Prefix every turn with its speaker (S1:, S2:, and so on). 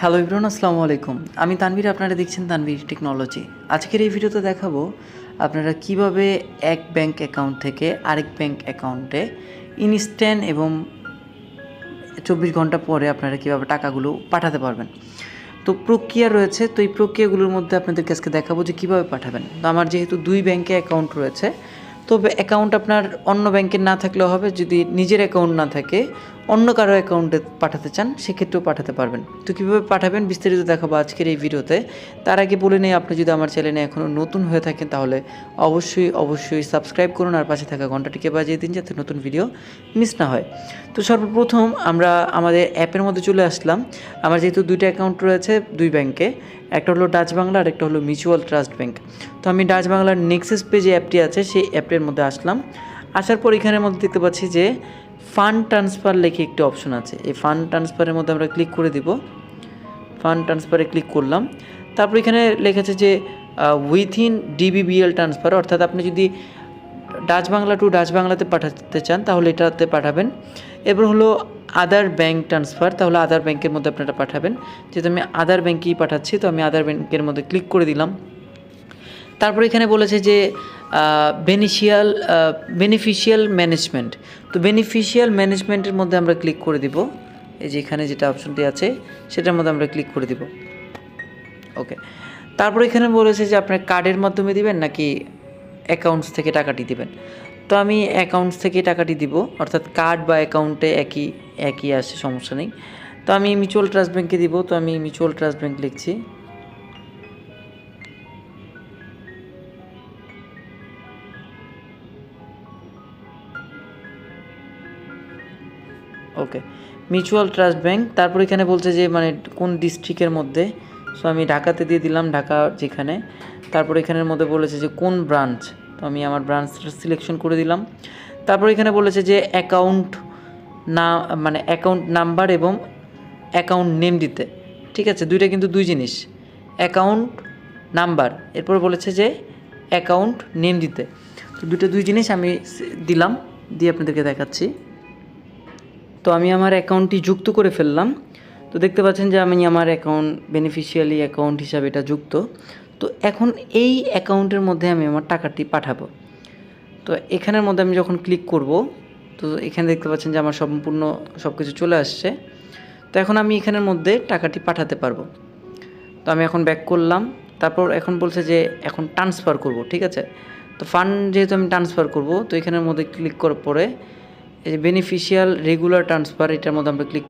S1: Hello Ibran, আসসালামু আলাইকুম। আমি তানভীর, আপনারা দেখছেন তানভীর টেকনোলজি। আজকের এই ভিডিওতে দেখাবো আপনারা কীভাবে এক ব্যাংক অ্যাকাউন্ট থেকে আরেক ব্যাংক অ্যাকাউন্টে ইনস্ট্যান্ট এবং চব্বিশ ঘণ্টা পরে আপনারা কীভাবে টাকাগুলো পাঠাতে পারবেন। তো প্রক্রিয়া রয়েছে, তো এই প্রক্রিয়াগুলোর মধ্যে আপনাদেরকে আজকে দেখাবো যে কীভাবে পাঠাবেন। তো আমার যেহেতু দুই ব্যাংকে অ্যাকাউন্ট রয়েছে, তবে অ্যাকাউন্ট আপনার অন্য ব্যাংকের না থাকলেও হবে, যদি নিজের অ্যাকাউন্ট না থাকে অন্য কারও অ্যাকাউন্টে পাঠাতে চান, সেক্ষেত্রেও পাঠাতে পারবেন। তো কীভাবে পাঠাবেন বিস্তারিত দেখাবো আজকের এই ভিডিওতে। তার আগে বলে নেই, আপনি যদি আমার চ্যানেলে এখনও নতুন হয়ে থাকেন, তাহলে অবশ্যই অবশ্যই সাবস্ক্রাইব করুন আর পাশে থাকা ঘন্টাটিকে বাজিয়ে দিন যাতে নতুন ভিডিও মিস না হয়। তো সর্বপ্রথম আমরা আমাদের অ্যাপের মধ্যে চলে আসলাম। আমার যেহেতু দুইটা অ্যাকাউন্ট রয়েছে দুই ব্যাংকে, একটা হলো ডাচ বাংলা আর একটা হলো মিউচুয়াল ট্রাস্ট ব্যাংক। তো আমি ডাচ বাংলার নেক্সেস পেজে অ্যাপটি আছে, সেই অ্যাপটির মধ্যে আসলাম। আসার পর এখানের মধ্যে দেখতে পাচ্ছি যে ফান্ড ট্রান্সফার লেখে একটি অপশন আছে। এই ফান্ড ট্রান্সফারের মধ্যে আমরা ক্লিক করে দিব। ফান্ড ট্রান্সফারে ক্লিক করলাম। তারপর এখানে লেখেছে যে উইথিন ডিবিবিএল ট্রান্সফার অর্থাৎ আপনি যদি ডাচ বাংলা টু ডাচ বাংলাতে পাঠাতে চান, তাহলে এটাতে পাঠাবেন। এরপর হলো আদার ব্যাংক ট্রান্সফার তাহলে আদার ব্যাংকের মধ্যে আপনারা পাঠাবেন। যেহেতু আমি আদার ব্যাংকেই পাঠাচ্ছি, তো আমি আদার ব্যাংকের মধ্যে ক্লিক করে দিলাম। তারপর এখানে বলেছে যে বেনিশিয়াল বেনিফিশিয়াল ম্যানেজমেন্ট তো বেনিফিশিয়াল ম্যানেজমেন্টের মধ্যে আমরা ক্লিক করে দিব। এই যে এখানে যেটা অপশনটি আছে, সেটার মধ্যে আমরা ক্লিক করে দিব। ওকে তারপর এখানে বলেছে যে আপনার কার্ডের মাধ্যমে দিবেন নাকি অ্যাকাউন্টস থেকে টাকাটি দিবেন? তো আমি অ্যাকাউন্টস থেকে টাকাটি দিব, অর্থাৎ কার্ড বা অ্যাকাউন্টে একই একই আসে সমস্যা নেই। তো আমি মিউচুয়াল ট্রাস্ট ব্যাংকে দিব, তো আমি মিউচুয়াল ট্রাস্ট ব্যাংক লিখছি। ওকে মিউচুয়াল ট্রাস্ট ব্যাংক তারপর এখানে বলছে যে মানে কোন ডিস্ট্রিক্টের মধ্যে? সো আমি ঢাকাতে দিয়ে দিলাম, ঢাকা যেখানে। তারপর এখানের মধ্যে বলেছে যে, কোন ব্রাঞ্চ তো আমি আমার ব্রাঞ্চটা সিলেকশন করে দিলাম। তারপর এখানে বলেছে যে অ্যাকাউন্ট না মানে অ্যাকাউন্ট নাম্বার এবং অ্যাকাউন্ট নেম দিতে। ঠিক আছে? দুইটা কিন্তু দুই জিনিস। অ্যাকাউন্ট নাম্বার এরপর বলেছে যে অ্যাকাউন্ট নেম দিতে। তো দুটো দুই জিনিস আমি দিলাম, দিয়ে আপনাদেরকে দেখাচ্ছি। তো আমি আমার অ্যাকাউন্টটি যুক্ত করে ফেললাম। তো দেখতে পাচ্ছেন যে আমি আমার অ্যাকাউন্ট বেনিফিশিয়ালি অ্যাকাউন্ট হিসাবে এটা যুক্ত। তো এখন এই অ্যাকাউন্টের মধ্যে আমি আমার টাকাটি পাঠাবো। তো এখানের মধ্যে আমি যখন ক্লিক করব, তো এখানে দেখতে পাচ্ছেন যে আমার সম্পূর্ণ সব কিছু চলে আসছে। তো এখন আমি এখানের মধ্যে টাকাটি পাঠাতে পারব। তো আমি এখন ব্যাক করলাম। তারপর এখন বলছে যে এখন ট্রান্সফার করব, ঠিক আছে? তো ফান্ড যেহেতু আমি ট্রান্সফার করব, তো এখানের মধ্যে ক্লিক করার পরে বেনিফিশিয়াল রেগুলার ট্রান্সফার এটার মধ্যে আমরা ক্লিক